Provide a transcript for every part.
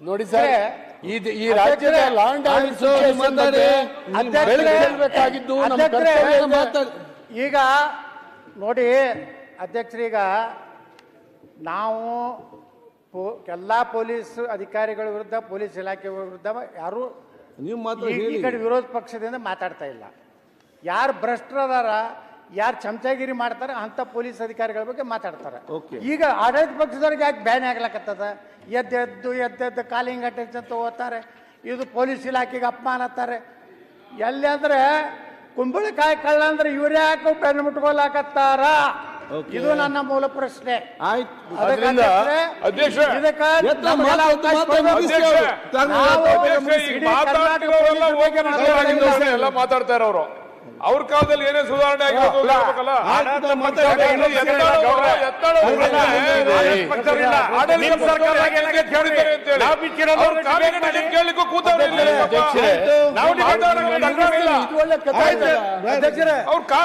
ನೋಡಿ ಸರ್ ಇದು ಈ ರಾಜ್ಯದ ಲ್ಯಾಂಡ್ ಮಾತಾಡಿ. ಈಗ ನೋಡಿ ಅಧ್ಯಕ್ಷರೀಗ ನಾವು ಪೋ- ಎಲ್ಲಾ ಪೊಲೀಸ್ ಅಧಿಕಾರಿಗಳ ವಿರುದ್ಧ ಪೊಲೀಸ್ ಇಲಾಖೆ ವಿರುದ್ಧ ಯಾರು ನೀವು ಈ ಕಡೆ ವಿರೋಧ ಪಕ್ಷದಿಂದ ಮಾತಾಡ್ತಾ ಇಲ್ಲ ಯಾರು ಭ್ರಷ್ಟರದಾರ ಯಾರು ಚಮಚಾಗಿರಿ ಮಾಡ್ತಾರೆ ಅಂತ ಪೊಲೀಸ್ ಅಧಿಕಾರಿಗಳ ಬಗ್ಗೆ ಮಾತಾಡ್ತಾರೆ. Okay. ಈಗ ಆಡಳಿತ ಪಕ್ಷದವ್ರಿಗೆ ಯಾಕೆ ಬ್ಯಾನ್ ಆಗ್ಲಕತ್ತದ? ಎದ್ದೆದ್ದು ಎದ್ದೆದ್ದು ಕಾಲಿಂಗ್ ಅಟೆನ್ಸ್ ಅಂತ ಓದ್ತಾರೆ. ಇದು ಪೊಲೀಸ್ ಇಲಾಖೆಗೆ ಅಪಮಾನ ಅಂತಾರೆ. ಎಲ್ಲಿ ಅಂದ್ರೆ ಕುಂಬಳಕಾಯಿ ಕಳ್ಳ ಅಂದ್ರೆ ಇವ್ರು ಯಾಕೆ ಬೆನ್ನು ಮುಟ್ಕೊಳ್ಳಾಕತ್ತಾರ Okay. ಇದು ನನ್ನ ಮೂಲ ಪ್ರಶ್ನೆ. ಆಯ್ತು. ಅದರಿಂದ ಅಧ್ಯಕ್ಷ, ಇದಕ್ಕೆ ಎತ್ತ ನಮಗೆಲ್ಲ ಮಾತಾಡ್ತಾ ಅವಕಾಶ ಮಾತಾಡ್ತಾ ಕೊಡ್ಬೇಕು. ಅಧ್ಯಕ್ಷ, ನಾವು ಅಧ್ಯಕ್ಷ, ಈಗ ಮಾತಾಡ್ತಿರೋರೆಲ್ಲ ಹೋಗಿ ಪೊಲೀಸ್ ಬಗ್ಗೆ ಮಾತಾಡ್ತಾರೆ, ಅವರು ಮಾತಾಡ್ತಾ ಇರೋರು. ಅವ್ರ ಕಾಲದಲ್ಲಿ ಏನೇ ಸುಧಾರಣೆ.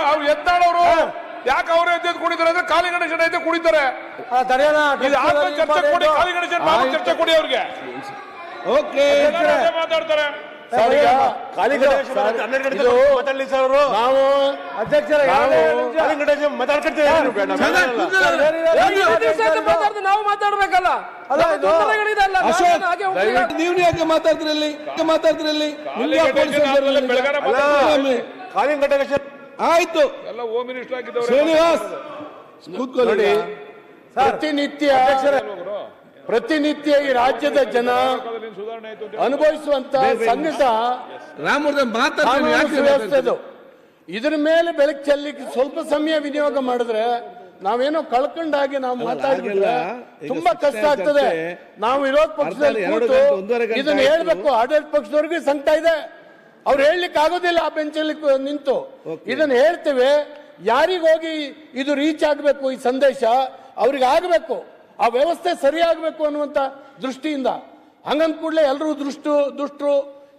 ಅವ್ರು ಎತ್ತಾಳವ್ರು ಯಾಕೆ ಅವರೇ ಎದ್ದು ಕುಡಿತಾರೆ ಅಂದ್ರೆ ಕಾಲಿ ಗಣೇಶನ ಎದ್ದು ಕುಡಿತಾರೆ ಚರ್ಚೆ ಕೊಡಿ ಕಾಲಿ ಗಣೇಶನ್ ಚರ್ಚೆ ಕೊಡಿ ಅವ್ರಿಗೆ. ಮಾತಾಡ್ತಾರೆ. ನಾವು ಅಧ್ಯಕ್ಷರೇ ನಾವು ಮಾತಾಡ್ಬೇಕಲ್ಲ? ನೀವು ಯಾಕೆ ಮಾತಾಡ್ತಿರಲಿ? ಯಾಕೆ ಮಾತಾಡ್ತಿರಲಿ? ನಿಮ್ಗೆ ಯಾಕೆ ಕಾಲಿಗೆ ಪೊಲೀಸ್ ಆದ್ಮೇಲೆ ಬೆಳಗಾರ ಮಾತಾಡ್ತಾರೆ. ಆಯ್ತು. ಶ್ರೀನಿವಾಸ್ ಪ್ರತಿನಿತ್ಯ ಪ್ರತಿನಿತ್ಯ ಈ ರಾಜ್ಯದ ಜನ ಅನುಭವಿಸುವಂತ ಸಂಘಟ ಸುವ್ಯವಸ್ಥೆದು ಇದ್ರ ಮೇಲೆ ಬೆಳಕು ಚೆಲ್ಲಿಕ್ಕೆ ಸ್ವಲ್ಪ ಸಮಯ ವಿನಿಯೋಗ ಮಾಡಿದ್ರೆ ನಾವೇನೋ ಕಳ್ಕೊಂಡಾಗಿ ನಾವು ಮಾತಾಡಿದ್ರೆ ತುಂಬಾ ಕಷ್ಟ ಆಗ್ತದೆ. ನಾವು ವಿರೋಧ ಪಕ್ಷದಲ್ಲಿ ಇದನ್ನ ಹೇಳ್ಬೇಕು. ಆಡಳಿತ ಪಕ್ಷದವ್ರಿಗೆ ಸಂಕಟ ಇದೆ. ಅವ್ರು ಹೇಳಲಿಕ್ಕೆ ಆಗೋದಿಲ್ಲ ಆ ಬೆಂಚಲ್ಲಿ ನಿಂತು. ಇದನ್ನ ಹೇಳ್ತೇವೆ. ಯಾರಿಗೋಗಿ ಇದು ರೀಚ್ ಆಗಬೇಕು ಈ ಸಂದೇಶ? ಅವ್ರಿಗೆ ಆಗಬೇಕು ಆ ವ್ಯವಸ್ಥೆ ಸರಿ ಆಗ್ಬೇಕು ಅನ್ನುವಂತ ದೃಷ್ಟಿಯಿಂದ. ಹಂಗಂದ ಕೂಡಲೇ ಎಲ್ಲರೂ ದುಷ್ಟು ದುಷ್ಟರು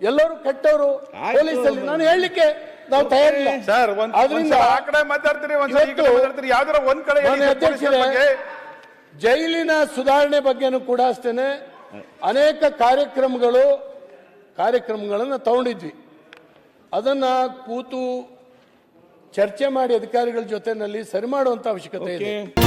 ಎಲ್ಲರೂ ಕೆಟ್ಟವರು. ಪೊಲೀಸಲ್ಲಿ ನಾನು ಹೇಳಲಿಕ್ಕೆ ನಾವು ತಯಾರಿಲ್ಲ. ಸರ್ ಅದರಿಂದ ಆ ಕಡೆ ಮಾತಾಡ್ತೀರಿ ಒಂದ್ಸಲ ಈ ಕಡೆ ಇವತ್ತು ಮಾತಾಡ್ತೀರಿ. ಯಾವ್ದಾರ ಒಂದ್ ಕಡೆ ಹೇಳಿ ಮಾನ್ಯ ಪೊಲೀಸರ ಅಧ್ಯಕ್ಷರೇ, ಬಗ್ಗೆ. ಜೈಲಿನ ಸುಧಾರಣೆ ಬಗ್ಗೆನೂ ಕೂಡ ಅಷ್ಟೇನೆ ಅನೇಕ ಕಾರ್ಯಕ್ರಮಗಳು ಕಾರ್ಯಕ್ರಮಗಳನ್ನು ತಗೊಂಡಿದ್ವಿ. ಅದನ್ನ ಕೂತು ಚರ್ಚೆ ಮಾಡಿ ಅಧಿಕಾರಿಗಳ ಜೊತೆನಲ್ಲಿ ಸರಿ ಮಾಡುವಂತ ಅವಶ್ಯಕತೆ ಇದೆ. ಓಕೆ